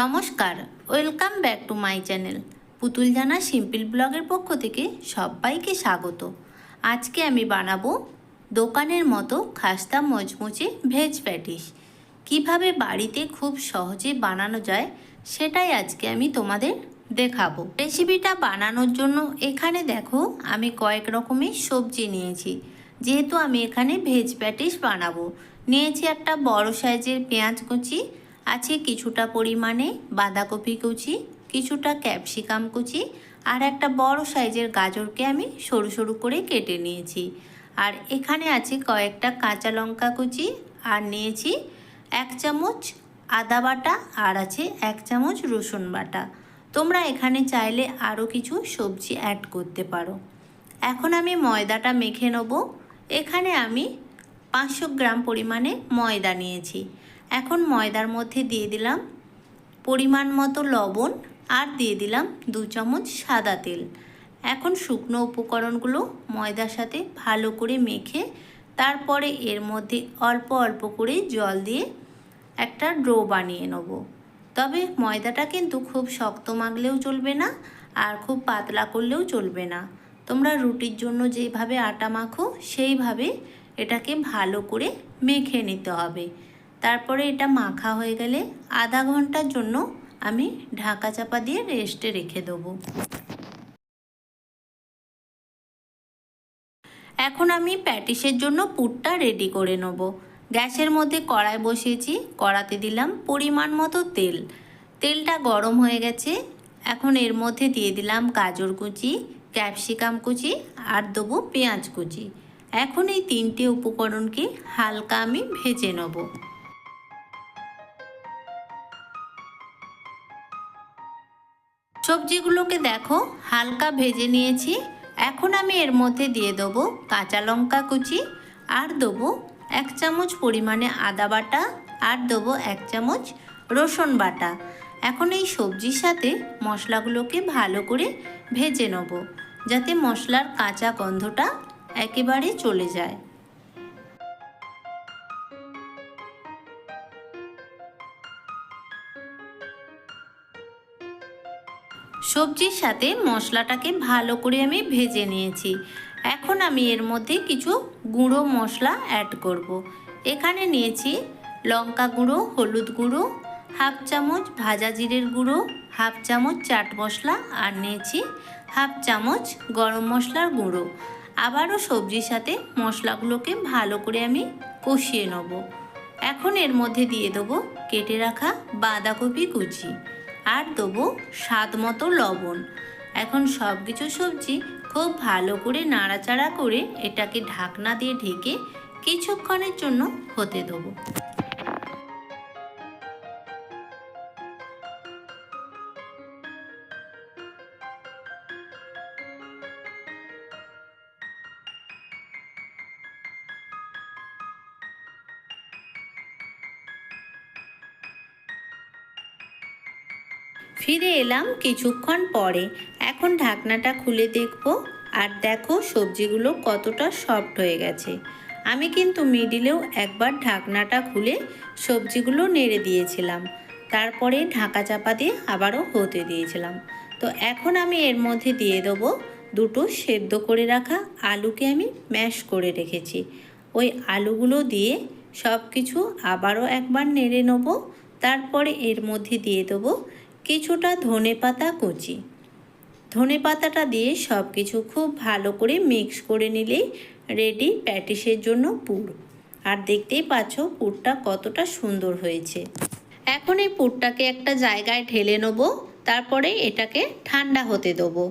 নমস্কার, welcome back to my channel. Putul Jana simple ব্লগের পক্ষ থেকে সবাইকে স্বাগত। আজকে আমি বানাবো দোকানের মতো খাস্তা মচমচে ভেজ প্যাটিস কীভাবে বাড়িতে খুব সহজে বানানো যায় সেটাই আজকে আমি তোমাদের দেখাবো। রেসিপিটা বানানোর জন্য এখানে দেখো আমি কয়েক রকমের সবজি নিয়েছি। যেহেতু আমি এখানে ভেজ প্যাটিস বানাবো, নিয়েছি একটা বড় সাইজের পেঁয়াজ কুচি আছে কিছুটা পরিমাণে বাঁধাকপি কুচি, কিছুটা ক্যাপসিকাম কুচি আর একটা বড় সাইজের গাজরকে আমি সরু সরু করে কেটে নিয়েছি। আর এখানে আছে কয়েকটা কাঁচা লঙ্কা কুচি আর নিয়েছি এক চামচ আদা বাটা আর আছে এক চামচ রসুন বাটা। তোমরা এখানে চাইলে আরও কিছু সবজি অ্যাড করতে পারো। এখন আমি ময়দাটা মেখে নেব। এখানে আমি পাঁচশো গ্রাম পরিমাণে ময়দা নিয়েছি। এখন ময়দার মধ্যে দিয়ে দিলাম পরিমাণ মতো লবণ আর দিয়ে দিলাম দু চামচ সাদা তেল। এখন শুকনো উপকরণগুলো ময়দার সাথে ভালো করে মেখে তারপরে এর মধ্যে অল্প অল্প করে জল দিয়ে একটা ড্রো বানিয়ে নেব। তবে ময়দাটা কিন্তু খুব শক্ত মাখলেও চলবে না আর খুব পাতলা করলেও চলবে না। তোমরা রুটির জন্য যেভাবে আটা মাখো সেইভাবে এটাকে ভালো করে মেখে নিতে হবে। তারপরে এটা মাখা হয়ে গেলে আধা ঘণ্টার জন্য আমি ঢাকা চাপা দিয়ে রেস্টে রেখে দেবো। এখন আমি প্যাটিসের জন্য পুরটা রেডি করে নেব। গ্যাসের মধ্যে কড়াই বসিয়েছি, কড়াতে দিলাম পরিমাণ মতো তেল। তেলটা গরম হয়ে গেছে, এখন এর মধ্যে দিয়ে দিলাম গাজর কুচি, ক্যাপসিকাম কুচি আর দেবো পেঁয়াজ কুচি। এখন এই তিনটে উপকরণকে হালকা আমি ভেজে নেব। সবজিগুলোকে দেখো, হালকা ভেজে নিয়েছি। এখন আমি এর মধ্যে দিয়ে দেবো কাঁচা লঙ্কা কুচি, আর দেবো এক চামচ পরিমাণে আদা বাটা, আর দেবো এক চামচ রসুন বাটা। এখন এই সবজির সাথে মশলাগুলোকে ভালো করে ভেজে নেব, যাতে মশলার কাঁচা গন্ধটা একেবারে চলে যায়। সবজির সাথে মশলাটাকে ভালো করে আমি ভেজে নিয়েছি। এখন আমি এর মধ্যে কিছু গুঁড়ো মশলা অ্যাড করব। এখানে নিয়েছি লঙ্কা গুঁড়ো, হলুদ গুঁড়ো, হাফ চামচ ভাজা জিরের গুঁড়ো, হাফ চামচ চাট মশলা আর নিয়েছি হাফ চামচ গরম মশলার গুঁড়ো। আবারও সবজির সাথে মশলাগুলোকে ভালো করে আমি কষিয়ে নেব। এখন এর মধ্যে দিয়ে দেবো কেটে রাখা বাঁধাকপি কুচি। আর দেবো স্বাদ মতো লবণ। এখন সব কিছু সবজি খুব ভালো করে নাড়াচাড়া করে এটাকে ঢাকনা দিয়ে ঢেকে কিছুক্ষণের জন্য হতে দেবো। ফিরে এলাম কিছুক্ষণ পরে। এখন ঢাকনাটা খুলে দেখব আর দেখো সবজিগুলো কতটা সফট হয়ে গেছে। আমি কিন্তু মিডিলেও একবার ঢাকনাটা খুলে সবজিগুলো নেড়ে দিয়েছিলাম। তারপরে ঢাকা চাপা দিয়ে আবারও হতে দিয়েছিলাম। তো এখন আমি এর মধ্যে দিয়ে দেবো দুটো সেদ্ধ করে রাখা আলুকে আমি ম্যাশ করে রেখেছি। ওই আলুগুলো দিয়ে সব কিছু আবারও একবার নেড়ে নেব। তারপরে এর মধ্যে দিয়ে দেবো কিছুটা ধনে পাতা কুচি। ধনে পাতাটা দিয়ে সব কিছু খুব ভালো করে মিক্স করে নিলেই রেডি প্যাটিসের জন্য পুর। আর দেখতেই পাচ্ছ পুরটা কতটা সুন্দর হয়েছে। এখন এই পুরটাকে একটা জায়গায় ঢেলে নেব, তারপরে এটাকে ঠান্ডা হতে দেবো।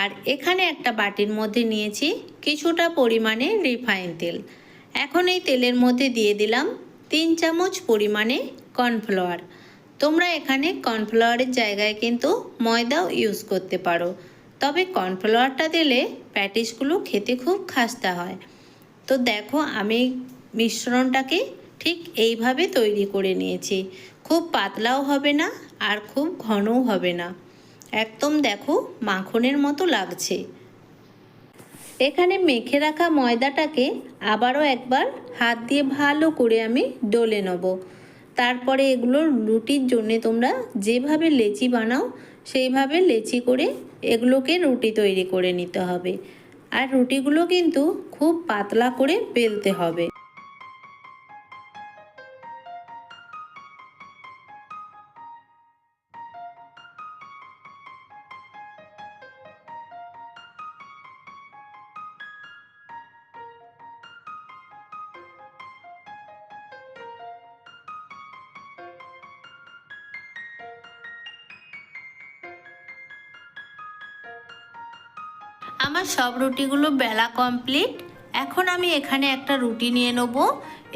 আর এখানে একটা বাটির মধ্যে নিয়েছি কিছুটা পরিমাণে রিফাইন তেল। এখন এই তেলের মধ্যে দিয়ে দিলাম তিন চামচ পরিমাণে কর্নফ্লাওয়ার তোমরা এখানে কর্নফ্লাওয়ারের জায়গায় কিন্তু ময়দাও ইউজ করতে পারো। তবে কর্নফ্লাওয়ারটা দিলে প্যাটিসগুলো খেতে খুব খাস্তা হয়। তো দেখো, আমি মিশ্রণটাকে ঠিক এইভাবে তৈরি করে নিয়েছি। খুব পাতলাও হবে না আর খুব ঘনও হবে না। একদম দেখো, মাখনের মতো লাগছে। এখানে মেখে রাখা ময়দাটাকে আবারও একবার হাত দিয়ে ভালো করে আমি ডলে নেব। তারপরে এগুলো রুটির জন্যে তোমরা যেভাবে লেচি বানাও, সেইভাবে লেচি করে এগুলোকে রুটি তৈরি করে নিতে হবে। আর রুটিগুলো কিন্তু খুব পাতলা করে বেলতে হবে। আমার সব রুটিগুলো বেলা কমপ্লিট এখন আমি এখানে একটা রুটি নিয়ে নেব।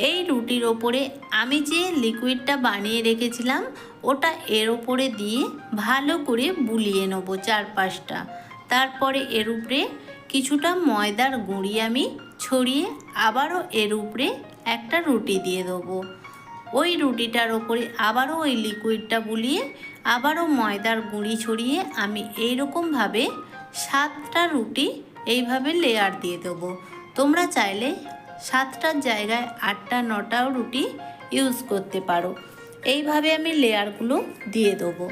এই রুটির ওপরে আমি যে লিকুইডটা বানিয়ে রেখেছিলাম, ওটা এর ওপরে দিয়ে ভালো করে বুলিয়ে নেব চারপাশটা। তারপরে এর উপরে কিছুটা ময়দার গুঁড়ি আমি ছড়িয়ে আবারও এর উপরে একটা রুটি দিয়ে দেবো। ওই রুটিটার ওপরে আবারও ওই লিকুইডটা বুলিয়ে আবারও ময়দার গুঁড়ি ছড়িয়ে আমি এইরকমভাবে সাতটা রুটি এইভাবে লেয়ার দিয়ে দেবো। তোমরা চাইলে সাতটার জায়গায় আটটা, নটাও রুটি ইউজ করতে পারো। এইভাবে আমি লেয়ারগুলো দিয়ে দেবো।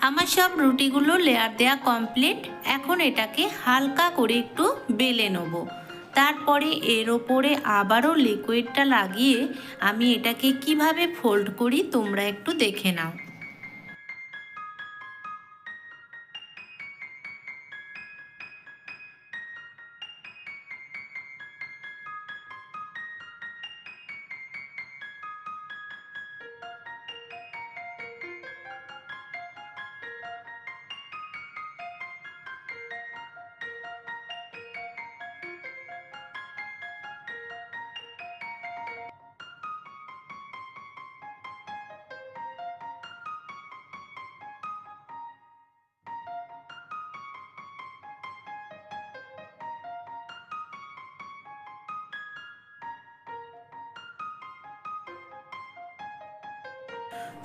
আমার সব রুটিগুলো লেয়ার দেওয়া কমপ্লিট এখন এটাকে হালকা করে একটু বেলে নেব। তারপরে এর ওপরে আবারও লিকুইডটা লাগিয়ে আমি এটাকে কীভাবে ফোল্ড করি তোমরা একটু দেখে নাও।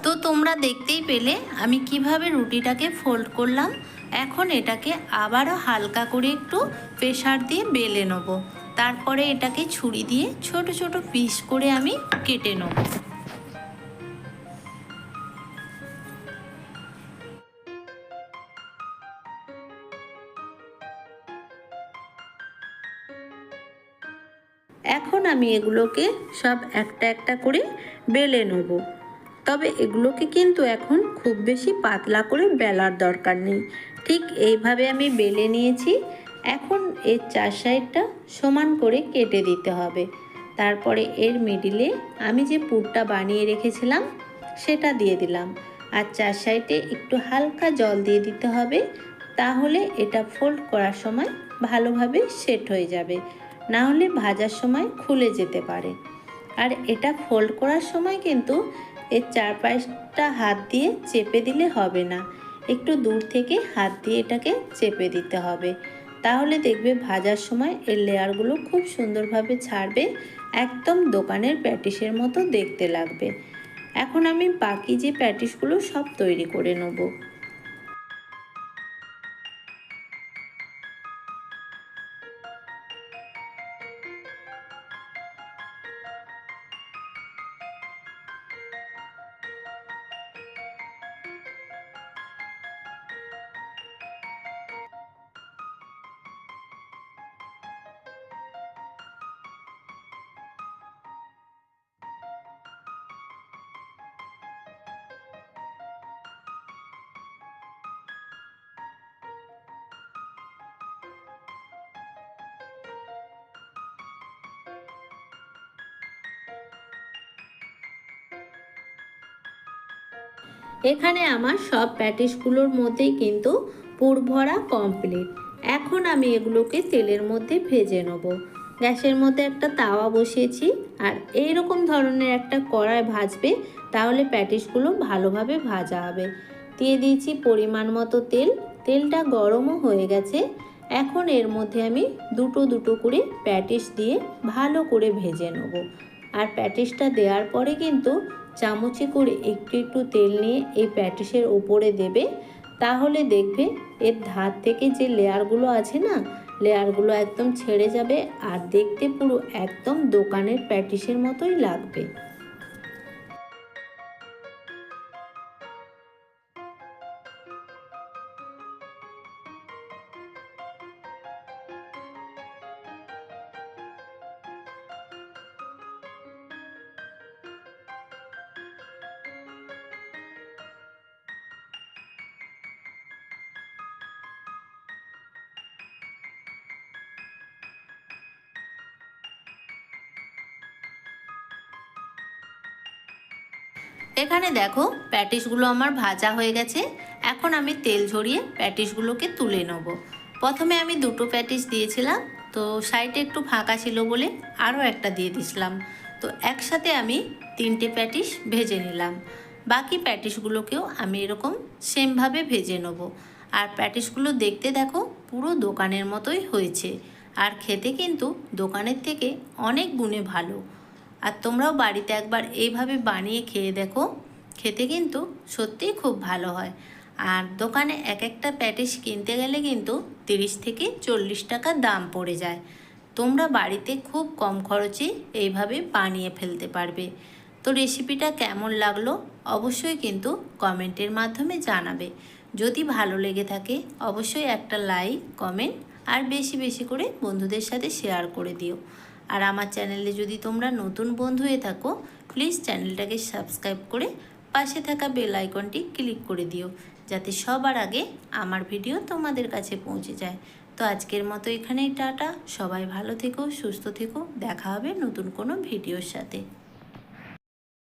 তো তোমরা দেখতেই পেলে আমি কীভাবে রুটিটাকে ফোল্ড করলাম। এখন এটাকে আবারও হালকা করে একটু প্রেশার দিয়ে বেলে নেব। তারপরে এটাকে ছুরি দিয়ে ছোট ছোট পিস করে আমি কেটে নেব। এখন আমি এগুলোকে সব একটা একটা করে বেলে নেব। তবে এগুলোকে কিন্তু এখন খুব বেশি পাতলা করে বেলার দরকার নেই। ঠিক এইভাবে আমি বেলে নিয়েছি। এখন এর চার সাইডটা সমান করে কেটে দিতে হবে। তারপরে এর মিডিলে আমি যে পুরটা বানিয়ে রেখেছিলাম, সেটা দিয়ে দিলাম। আর চার সাইডে একটু হালকা জল দিয়ে দিতে হবে, তাহলে এটা ফোল্ড করার সময় ভালোভাবে সেট হয়ে যাবে। না হলে ভাজার সময় খুলে যেতে পারে। আর এটা ফোল্ড করার সময় কিন্তু এর চারপাশটা হাত দিয়ে চেপে দিলে হবে না। একটু দূর থেকে হাত দিয়ে এটাকে চেপে দিতে হবে। তাহলে দেখবে ভাজার সময় এর লেয়ারগুলো খুব সুন্দরভাবে ছাড়বে, একদম দোকানের প্যাটিসের মতো দেখতে লাগবে। এখন আমি বাকি যে প্যাটিসগুলো সব তৈরি করে নেব। এখানে আমার সব প্যাটিসগুলোর মধ্যেই কিন্তু পুর ভরা কমপ্লিট। এখন আমি এগুলোকে তেলের মধ্যে ভেজে নেব। গ্যাসের মধ্যে একটা তাওয়া বসিয়েছি আর এই রকম ধরনের একটা কড়াই ভাজবে, তাহলে প্যাটিসগুলো ভালোভাবে ভাজা হবে। দিয়ে দিয়েছি পরিমাণ মতো তেল। তেলটা গরমও হয়ে গেছে। এখন এর মধ্যে আমি দুটো দুটো করে প্যাটিস দিয়ে ভালো করে ভেজে নেব। আর প্যাটিসটা দেওয়ার পরে কিন্তু চামচে করে একটু একটু তেল নিয়ে এই প্যাটিসের ওপরে দেবে। তাহলে দেখবে এর ধার থেকে যে লেয়ারগুলো আছে না লেয়ারগুলো একদম ছেড়ে যাবে আর দেখতে পুরো একদম দোকানের প্যাটিসের মতোই লাগবে। এখানে দেখো, প্যাটিসগুলো আমার ভাজা হয়ে গেছে। এখন আমি তেল ঝরিয়ে প্যাটিসগুলোকে তুলে নেব। প্রথমে আমি দুটো প্যাটিস দিয়েছিলাম, তো সাইডে একটু ফাঁকা ছিল বলে আরও একটা দিয়ে দিছিলাম। তো একসাথে আমি তিনটে প্যাটিস ভেজে নিলাম। বাকি প্যাটিসগুলোকেও আমি এরকম সেমভাবে ভেজে নেব। আর প্যাটিসগুলো দেখতে দেখো, পুরো দোকানের মতোই হয়েছে। আর খেতে কিন্তু দোকানের থেকে অনেক গুণে ভালো। আর তোমরাও বাড়িতে একবার এইভাবে বানিয়ে খেয়ে দেখো। খেতে কিন্তু সত্যিই খুব ভালো হয়। আর দোকানে এক একটা প্যাটিস কিনতে গেলে কিন্তু তিরিশ থেকে চল্লিশ টাকা দাম পড়ে যায়। তোমরা বাড়িতে খুব কম খরচে এইভাবে বানিয়ে ফেলতে পারবে। তো রেসিপিটা কেমন লাগল অবশ্যই কিন্তু কমেন্টের মাধ্যমে জানাবে। যদি ভালো লেগে থাকে অবশ্যই একটা লাইক, কমেন্ট আর বেশি বেশি করে বন্ধুদের সাথে শেয়ার করে দিও। আর আমার চ্যানেলে যদি তোমরা নতুন বন্ধু হয়ে থাকো প্লিজ চ্যানেলটাকে সাবস্ক্রাইব করে পাশে থাকা বেল আইকনটি ক্লিক করে দিও, যাতে সবার আগে আমার ভিডিও তোমাদের কাছে পৌঁছে যায়। তো আজকের মতো এখানেই টাটা। সবাই ভালো থেকো, সুস্থ থেকো। দেখা হবে নতুন কোনো ভিডিওর সাথে।